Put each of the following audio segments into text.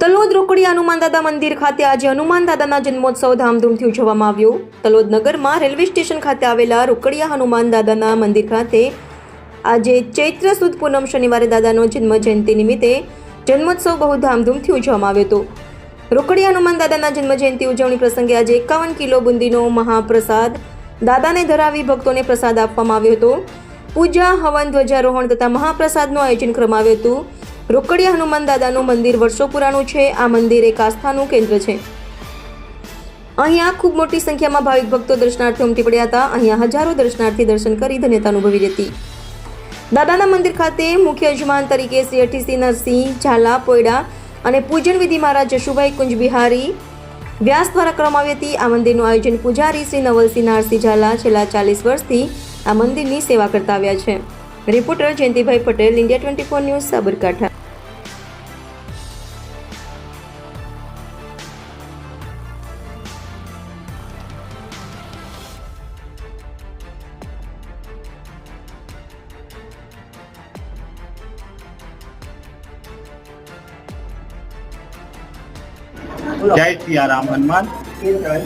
તલોદ રોકડી હનુમાન મંદિર ખાતે આજે હનુમાન દાદાના જન્મોત્સવ ધામધૂમથી ઉજવવામાં આવ્યો. તલોદ નગરમાં રેલવે સ્ટેશન ખાતે આવેલા રોકડિયા હનુમાન દાદાના મંદિર ખાતે આજે ચૈત્ર સુદ પૂનમ શનિવારે દાદાનો જન્મ જયંતિ નિમિત્તે જન્મોત્સવ બહુ ધામધૂમથી ઉજવવામાં આવ્યો હતો. રોકડિયા હનુમાન દાદાના જન્મ જયંતિ ઉજવણી પ્રસંગે આજે એકાવન કિલો બુંદીનો મહાપ્રસાદ દાદાને ધરાવી ભક્તોને પ્રસાદ આપવામાં આવ્યો હતો. પૂજા, હવન, ધ્વજારોહણ તથા મહાપ્રસાદનું આયોજન કરવામાં આવ્યું હતું. રોકડિયા હનુમાન દાદાનું મંદિર વર્ષો પુરાણું છે. આ મંદિર એક આસ્થાનું કેન્દ્ર છે. અહીંયા ખૂબ મોટી સંખ્યામાં ભાવિક ભક્તો દર્શનાર્થે ઉમટી પડ્યા હતા. અહીંયા હજારો દર્શનાર્થી દર્શન કરી ધન્યતા અનુભવી હતી. દાદાના મંદિર ખાતે મુખ્ય યજમાન તરીકે શ્રી અઠીસી નરસિંહ ઝાલા, પોયડા અને પૂજન વિધિ મહારાજ જશુભાઈ કુંજ બિહારી વ્યાસ દ્વારા કરવામાં આવી હતી. આ મંદિરનું આયોજન પૂજારી શ્રી નવલસિંહ નારસિંહ ઝાલા છેલ્લા ચાલીસ વર્ષથી આ મંદિરની સેવા કરતા આવ્યા છે. Reporter Jayantibhai Patel, India twenty four news, Sabarkantha. Jay Siyaram Hanuman.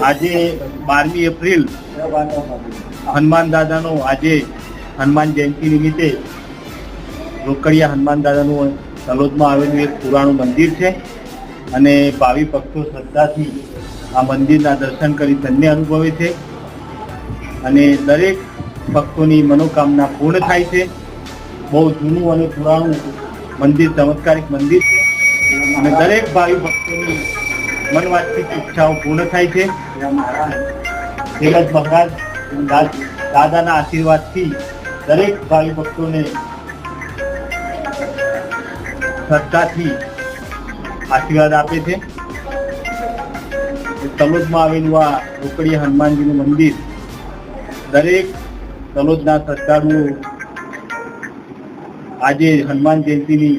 આજે બારમી એપ્રિલ હનુમાન દાદાનો આજે હનુમાન જયંતિ નિમિત્તે રોકડિયા હનુમાન દાદાનું તલોદમાં આવેલું એક પુરાણું મંદિર છે અને ભાવિ ભક્તો શ્રદ્ધાથી આ મંદિરના દર્શન કરી ધન્ય અનુભવે છે અને દરેક ભક્તોની મનોકામના પૂર્ણ થાય છે. બહુ જૂનું અને પુરાણું મંદિર, ચમત્કારિક મંદિર છે. અને દરેક ભાવિ ભક્તોની મનવાંછિત ઈચ્છાઓ પૂર્ણ થાય છે. તેમજ મહારાજ દાદાના આશીર્વાદથી દરેક ભાવિ ભક્તોને શ્રદ્ધાથી આશીર્વાદ આપે છે. તલોદમાં આવેલું આ રોકડી હનુમાનજીનું મંદિર દરેક તલોદના શ્રદ્ધાળુઓ આજે હનુમાન જયંતિની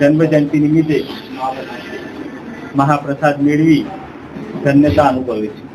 જન્મ જયંતિ નિમિત્તે મહાપ્રસાદ મેળવી ધન્યતા અનુભવે છે.